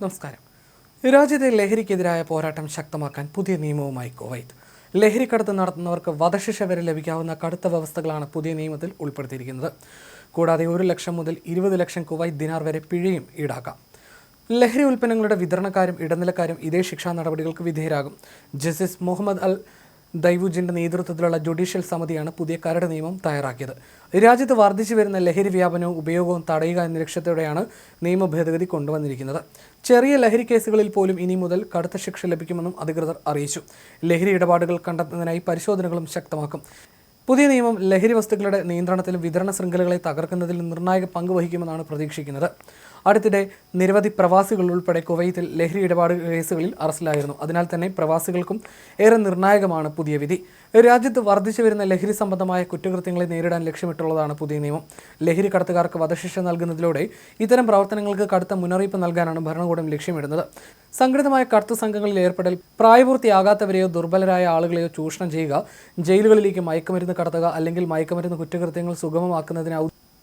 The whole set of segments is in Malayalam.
നമസ്കാരം. രാജ്യത്തെ ലഹരിക്കെതിരായ പോരാട്ടം ശക്തമാക്കാൻ പുതിയ നിയമവുമായി കുവൈത്ത്. ലഹരിക്കടത്ത് നടത്തുന്നവർക്ക് വധശിക്ഷ വരെ ലഭിക്കാവുന്ന കടുത്ത വ്യവസ്ഥകളാണ് പുതിയ നിയമത്തിൽ ഉൾപ്പെടുത്തിയിരിക്കുന്നത്. കൂടാതെ ഒരു ലക്ഷം മുതൽ ഇരുപത് ലക്ഷം കുവൈത്ത് ദിനാർ വരെ പിഴയും ഈടാക്കാം. ലഹരി ഉൽപ്പന്നങ്ങളുടെ വിതരണക്കാരും ഇടനിലക്കാരും ഇതേ ശിക്ഷാ നടപടികൾക്ക് വിധേയരാകും. ജസ്റ്റിസ് മുഹമ്മദ് അൽ ദൈവുജിന്റെ നേതൃത്വത്തിലുള്ള ജുഡീഷ്യൽ സമിതിയാണ് പുതിയ കരട് നിയമം തയ്യാറാക്കിയത്. രാജ്യത്ത് വർദ്ധിച്ചു വരുന്ന ലഹരി വ്യാപനവും ഉപയോഗവും തടയുക എന്ന ലക്ഷ്യത്തോടെയാണ് നിയമ ഭേദഗതി കൊണ്ടുവന്നിരിക്കുന്നത്. ചെറിയ ലഹരി കേസുകളിൽ പോലും ഇനി മുതൽ കടുത്ത ശിക്ഷ ലഭിക്കുമെന്നും അധികൃതർ അറിയിച്ചു. ലഹരി ഇടപാടുകൾ കണ്ടെത്തുന്നതിനായി പരിശോധനകളും ശക്തമാക്കും. പുതിയ നിയമം ലഹരി വസ്തുക്കളുടെ നിയന്ത്രണത്തിലും വിതരണ ശൃംഖലകളെ തകർക്കുന്നതിലും നിർണായക പങ്ക് വഹിക്കുമെന്നാണ് പ്രതീക്ഷിക്കുന്നത്. അടുത്തിടെ നിരവധി പ്രവാസികൾ ഉൾപ്പെടെ കുവൈത്തിൽ ലഹരി ഇടപാട് കേസുകളിൽ അറസ്റ്റിലായിരുന്നു. അതിനാൽ തന്നെ പ്രവാസികൾക്കും ഏറെ നിർണായകമാണ് പുതിയ വിധി. രാജ്യത്ത് വർദ്ധിച്ചു വരുന്ന ലഹരി സംബന്ധമായ കുറ്റകൃത്യങ്ങളെ നേരിടാൻ ലക്ഷ്യമിട്ടുള്ളതാണ് പുതിയ നിയമം. ലഹരി കടത്തുകാർക്ക് വധശിക്ഷ നൽകുന്നതിലൂടെ ഇത്തരം പ്രവർത്തനങ്ങൾക്ക് കടുത്ത മുന്നറിയിപ്പ് നൽകാനാണ് ഭരണകൂടം ലക്ഷ്യമിടുന്നത്. സംഘടിതമായ കടത്തു സംഘങ്ങളിൽ ഏർപ്പെടൽ പ്രായപൂർത്തിയാകാത്തവരെയോ ദുർബലരായ ആളുകളെയോ ചൂഷണം ചെയ്യുക ജയിലുകളിലേക്ക് മയക്കുമരുന്ന് കടത്തുക അല്ലെങ്കിൽ മയക്കുമരുന്ന് കുറ്റകൃത്യങ്ങൾ സുഗമമാക്കുന്നതിന്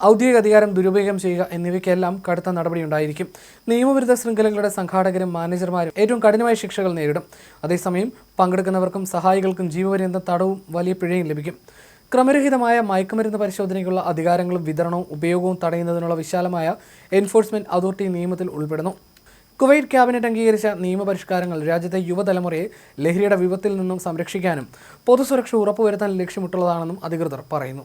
ഔദ്യോഗിക അധികാരം ദുരുപയോഗം ചെയ്യുക എന്നിവയ്ക്കെല്ലാം കടുത്ത നടപടിയുണ്ടായിരിക്കും. നിയമവിരുദ്ധ ശൃംഖലകളുടെ സംഘാടകരും മാനേജർമാരും ഏറ്റവും കഠിനമായ ശിക്ഷകൾ നേരിടും. അതേസമയം പങ്കെടുക്കുന്നവർക്കും സഹായികൾക്കും ജീവപര്യന്തം തടവും വലിയ പിഴയും ലഭിക്കും. ക്രമരഹിതമായ മയക്കുമരുന്ന് പരിശോധനയ്ക്കുള്ള അധികാരങ്ങളും വിതരണവും ഉപയോഗവും തടയുന്നതിനുള്ള വിശാലമായ എൻഫോഴ്സ്മെന്റ് അതോറിറ്റി നിയമത്തിൽ ഉൾപ്പെടുന്നു. കുവൈറ്റ് ക്യാബിനറ്റ് അംഗീകരിച്ച നിയമപരിഷ്കാരങ്ങൾ രാജ്യത്തെ യുവതലമുറയെ ലഹരിയുടെ വിപത്തിൽ നിന്നും സംരക്ഷിക്കാനും പൊതുസുരക്ഷ ഉറപ്പുവരുത്താൻ ലക്ഷ്യമിട്ടുള്ളതാണെന്നും അധികൃതർ പറയുന്നു.